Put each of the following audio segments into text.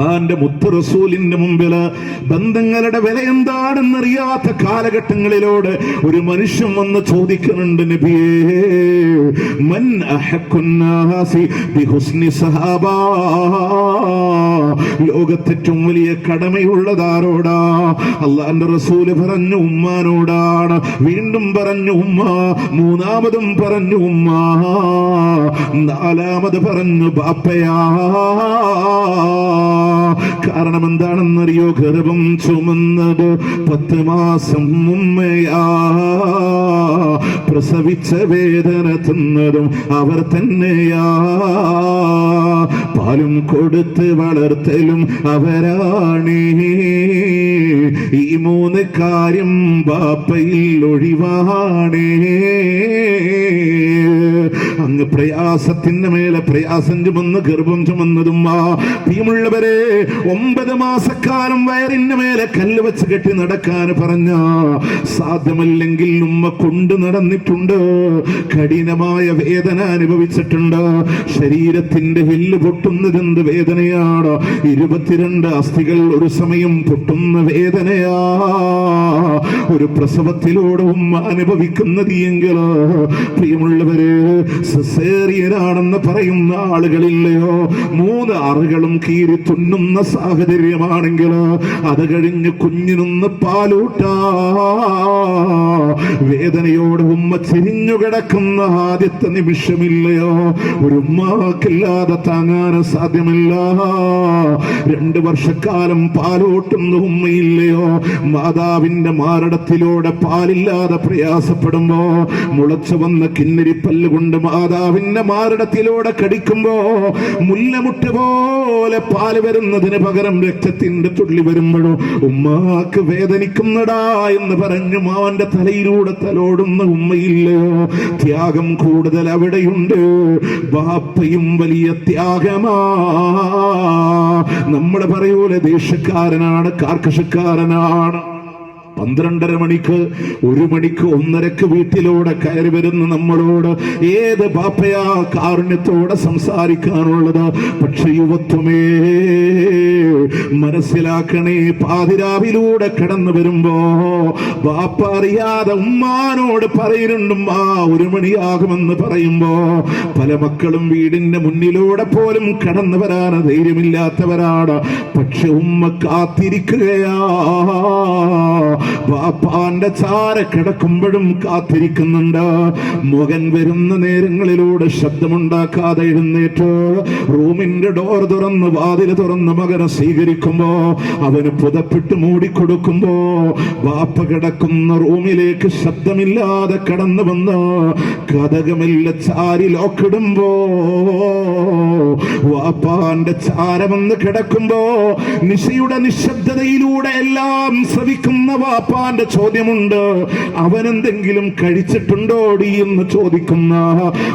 ഖുർആന്റെ മുത്ത് റസൂലിന്റെ മുമ്പിൽ ബന്ധങ്ങളുടെ വില എന്താണെന്നറിയാത്ത കാലഘട്ടങ്ങളിലോട് ഒരു മനുഷ്യൻ വന്ന് ചോദിക്കുന്നുണ്ട് നബിയേ മൻ സഹാബാ. ലോകത്തേറ്റവും വലിയ കടമയുള്ളതാരോടാ? അള്ളാന്റെ റസൂൽ പറഞ്ഞു ഉമ്മാനോടാണ്. വീണ്ടും പറഞ്ഞു ഉമ്മ. മൂന്നാമതും പറഞ്ഞു ഉമ്മ. നാലാമത് പറഞ്ഞു ബാപ്പയാ. കാരണം എന്താണെന്നറിയോ ഗർഭം ചുമന്നത് പത്ത് മാസം മുമ്മയാ പ്രസവിച്ച വേദന തിന്നതും അവർ തന്നെയാ. പാലും കൊടുത്ത് വളർത്തലും അവരാണേ. ഈ മൂന്ന് കാര്യം ബാപ്പയിൽ ഒഴിവാണേ. അങ്ങ് പ്രയാസത്തിന്റെ മേലെ പ്രയാസം ചുമന്ന് ഗർഭം ചുമന്നതും പ്രിയമുള്ളവരെ ഒമ്പത് മാസക്കാലം വയറിന്റെ മേലെ കല്ല് വെച്ച് കെട്ടി നടക്കാൻ പറഞ്ഞ. സാധ്യമല്ലെങ്കിൽ ഉമ്മ കൊണ്ടു നടന്നിട്ടുണ്ട്. കഠിനമായ വേദന അനുഭവിച്ചിട്ടുണ്ട്. ശരീരത്തിന്റെ എല്ല് പൊട്ടുന്നതെന്ത് വേദനയാണ്? ഇരുപത്തിരണ്ട് അസ്ഥികൾ ഒരു സമയം പൊട്ടുന്ന വേദനയാ. ഒരു പ്രസവത്തിലൂടെ ഉമ്മ അനുഭവിക്കുന്നത് എങ്കിൽ പ്രിയമുള്ളവര് സിസേറിയനാണെന്ന് പറയുന്ന ആളുകളില്ലയോ? മൂന്ന് ആറുകളും കീറി തുന്നുന്ന സാഹചര്യമാണെങ്കിൽ അത് കഴിഞ്ഞ് കുഞ്ഞിനൊന്ന് പാലൂട്ടാ. വേദനയോട് ഉമ്മ ചിരിഞ്ഞു കിടക്കുന്ന ആദ്യത്തെ നിമിഷമില്ലയോ? ഒരു ഉമ്മാക്കില്ലാതെ താങ്ങാൻ സാധ്യമല്ല. രണ്ട് വർഷക്കാലം പാലോട്ടുന്ന ഉമ്മയില്ലയോ? മാതാവിന്റെ മാരടത്തിലൂടെ പാലില്ലാതെ പ്രയാസപ്പെടുമ്പോ മുളച്ചു വന്ന കിന്നരി പല്ലുകൊണ്ട് മാതാവിന്റെ മാരടത്തിലൂടെ കടിക്കുമ്പോ മുല്ലമുട്ട് പോലെ പാൽ വരുന്നതിന് പകരം രക്തത്തിന്റെ തുള്ളി വരുമ്പോഴോ ഉമ്മാക്ക് വേദനിക്കുന്നടാ എന്ന് പറഞ്ഞു മാവന്റെ തലയിലൂടെ തലോടുന്ന ഉമ്മയില്ലയോ ത്യാഗം കൂടുതൽ അവിടെയുണ്ട്. ബാപ്പയും വലിയ ത്യാഗമാ. നമ്മൾ പറയൂലെ ദേഷ്യക്കാരനാണ് കാർക്കശക്കാരനാണ് പന്ത്രണ്ടര മണിക്ക് ഒരു മണിക്ക് ഒന്നരക്ക് വീട്ടിലൂടെ കയറി വരുന്ന നമ്മളോട് ഏത് പാപ്പയാ കാരുണ്യത്തോടെ സംസാരിക്കാനുള്ളത്? പക്ഷെ യുവത്വമേ മനസ്സിലാക്കണേ പാതിരാവിലൂടെ കടന്നു വരുമ്പോ ബാപ്പ അറിയാതെ ഉമ്മാനോട് പറയുന്നുണ്ടും ആ ഒരു മണിയാകുമെന്ന് പറയുമ്പോ പല മക്കളും വീടിന്റെ മുന്നിലൂടെ പോലും കടന്നു വരാൻ ധൈര്യമില്ലാത്തവരാണ്. പക്ഷെ ഉമ്മ കാത്തിരിക്കുകയാ. ബാപ്പാന്റെ ചാര കിടക്കുമ്പോഴും കാത്തിരിക്കുന്നുണ്ട്. മകൻ വരുന്ന നേരങ്ങളിലൂടെ ശബ്ദമുണ്ടാക്കാതെ എഴുന്നേറ്റ്. റൂമിന്റെ ഡോർ തുറന്ന് വാതിൽ തുറന്ന് മകനെ സ്വീകരിക്കുമ്പോ അവന് പുതപ്പിട്ട് മൂടിക്കൊടുക്കുമ്പോ ബാപ്പ കിടക്കുന്ന റൂമിലേക്ക് ശബ്ദമില്ലാതെ കടന്നു വന്ന് കഥകമില്ല ചാരി ലോക്കിടുമ്പോ വാപ്പാന്റെ ചാരമെന്ന് കിടക്കുമ്പോ നിശയുടെ നിശബ്ദതയിലൂടെ എല്ലാം ശ്രവിക്കുന്ന വാപ്പാന്റെ ചോദ്യമുണ്ട്. അവനെന്തെങ്കിലും കഴിച്ചിട്ടുണ്ടോടി എന്ന് ചോദിക്കുന്ന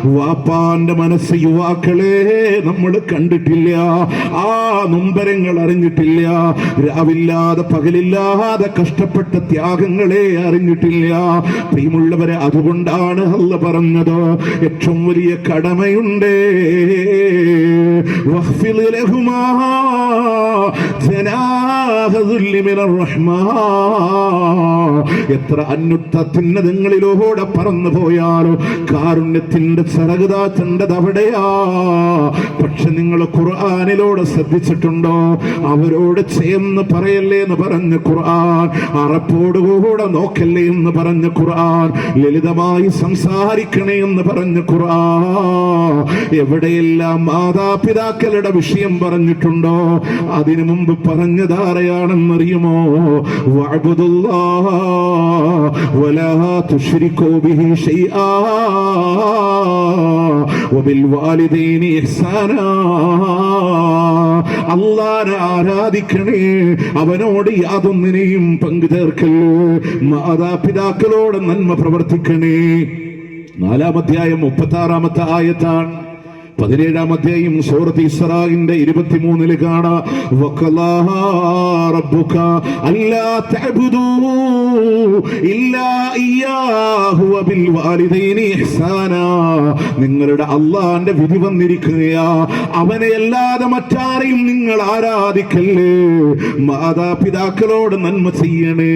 വാപ്പാന്റെ മനസ്സ് യുവാക്കളെ നമ്മൾ കണ്ടിട്ടില്ല. ആ നൊമ്പരങ്ങൾ അറിഞ്ഞിട്ടില്ല. രാവില്ലാതെ പകലില്ലാതെ കഷ്ടപ്പെട്ട ത്യാഗങ്ങളെ അറിഞ്ഞിട്ടില്ല. പ്രിയമുള്ളവരെ അതുകൊണ്ടാണ് അല്ല പറഞ്ഞത്. ഏറ്റവും വലിയ കടമയുണ്ട്. ജനാഹുല്ലിമിന റഹ്മാ. എത്ര അന്യുത്തത്തിന്നതങ്ങളിലൂടെ പറന്നു പോയാലോ? കാരുണ്യത്തിന്റെ ചിറകുതാച്ചേണ്ടത് അവിടെയാ. പക്ഷെ നിങ്ങൾ ഖുർആാനിലൂടെ ശ്രദ്ധിച്ചിട്ടുണ്ടോ? അവരോട് ചെയ്യുന്ന പറയല്ലേ എന്ന് പറഞ്ഞ ഖുർആൻ അറപ്പോടുകൂടെ നോക്കല്ലേ എന്ന് പറഞ്ഞ ഖുർആൻ ലളിതമായി സംസാരിക്കണേ എന്ന് പറഞ്ഞ ഖുർആൻ. എവിടെയെല്ലാം മാതാപിതാക്കളുടെ വിഷയം പറഞ്ഞിട്ടുണ്ടോ? അതിനു മുമ്പ് പറഞ്ഞതാരെയാണെന്നറിയുമോ? വഅബ്ദുല്ലാഹ. വലാ تشركوا به شيئا وبالوالدين إحسانا. അള്ളാനെ ആരാധിക്കണേ അവനോട് യാതൊന്നിനെയും പങ്കു ചേർക്കല്ലോ. മാതാപിതാക്കളോട് നന്മ പ്രവർത്തിക്കണേ. നാലാമധ്യായം മുപ്പത്തി ആറാമത്തെ ആയത്താണ്. പതിനേഴാം അധ്യായം സൂറത്ത് ഇസ്രാഹിന്റെ ഇരുപത്തിമൂന്നിൽ കാണാം നിങ്ങളുടെ അള്ളാന്റെ വിധി വന്നിരിക്കുകയാ. അവനെ അല്ലാതെ മറ്റാരെയും നിങ്ങൾ ആരാധിക്കല്ലേ? മാതാപിതാക്കളോട് നന്മ ചെയ്യണേ.